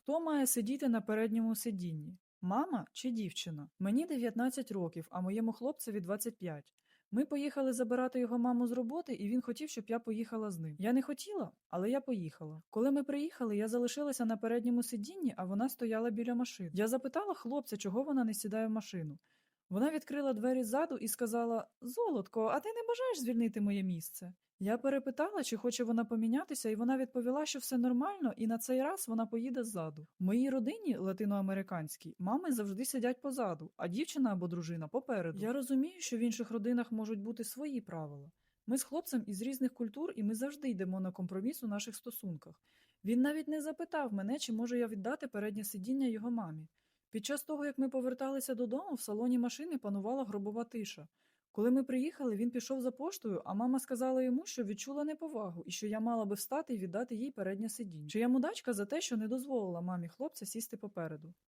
Хто має сидіти на передньому сидінні? Мама чи дівчина? Мені 19 років, а моєму хлопцеві 25. Ми поїхали забирати його маму з роботи, і він хотів, щоб я поїхала з ним. Я не хотіла, але я поїхала. Коли ми приїхали, я залишилася на передньому сидінні, а вона стояла біля машини. Я запитала хлопця, чого вона не сідає в машину. Вона відкрила двері ззаду і сказала: Золотко, а ти не бажаєш звільнити моє місце? Я перепитала, чи хоче вона помінятися, і вона відповіла, що все нормально, і на цей раз вона поїде ззаду. В моїй родині латиноамериканській мами завжди сидять позаду, а дівчина або дружина попереду. Я розумію, що в інших родинах можуть бути свої правила. Ми з хлопцем із різних культур, і ми завжди йдемо на компроміс у наших стосунках. Він навіть не запитав мене, чи можу я віддати переднє сидіння його мамі. Під час того, як ми поверталися додому, в салоні машини панувала гробова тиша. Коли ми приїхали, він пішов за поштою, а мама сказала йому, що відчула неповагу і що я мала би встати і віддати їй переднє сидіння. Чи я мудачка за те, що не дозволила мамі хлопця сісти попереду.